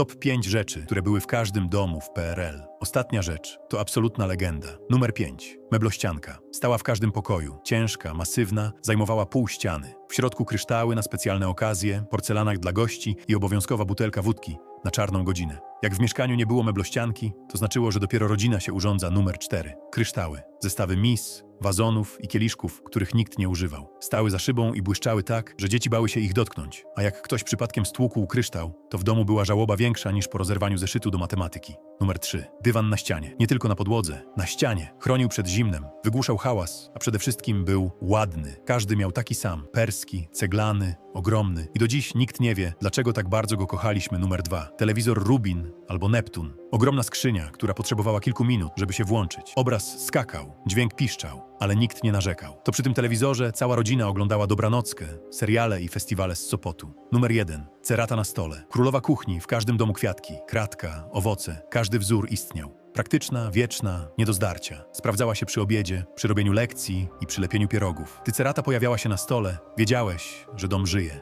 Top 5 rzeczy, które były w każdym domu w PRL. Ostatnia rzecz to absolutna legenda. Numer 5. Meblościanka. Stała w każdym pokoju. Ciężka, masywna, zajmowała pół ściany. W środku kryształy na specjalne okazje, porcelanach dla gości i obowiązkowa butelka wódki na czarną godzinę. Jak w mieszkaniu nie było meblościanki, to znaczyło, że dopiero rodzina się urządza numer 4. Kryształy. Zestawy mis, wazonów i kieliszków, których nikt nie używał. Stały za szybą i błyszczały tak, że dzieci bały się ich dotknąć. A jak ktoś przypadkiem stłukł kryształ, to w domu była żałoba większa niż po rozerwaniu zeszytu do matematyki. Numer 3. Dywan na ścianie. Nie tylko na podłodze, na ścianie. Chronił przed zimnem, wygłuszał hałas, a przede wszystkim był ładny. Każdy miał taki sam. Perski, ceglany, ogromny. I do dziś nikt nie wie, dlaczego tak bardzo go kochaliśmy. Numer 2. Telewizor Rubin albo Neptun. Ogromna skrzynia, która potrzebowała kilku minut, żeby się włączyć. Obraz skakał, dźwięk piszczał, ale nikt nie narzekał. To przy tym telewizorze cała rodzina oglądała Dobranockę, seriale i festiwale z Sopotu. Numer 1. Cerata na stole. Królowa kuchni, w każdym domu kwiatki, kratka, owoce, każdy wzór istniał. Praktyczna, wieczna, nie do zdarcia. Sprawdzała się przy obiedzie, przy robieniu lekcji i przy lepieniu pierogów. Gdy cerata pojawiała się na stole, wiedziałeś, że dom żyje.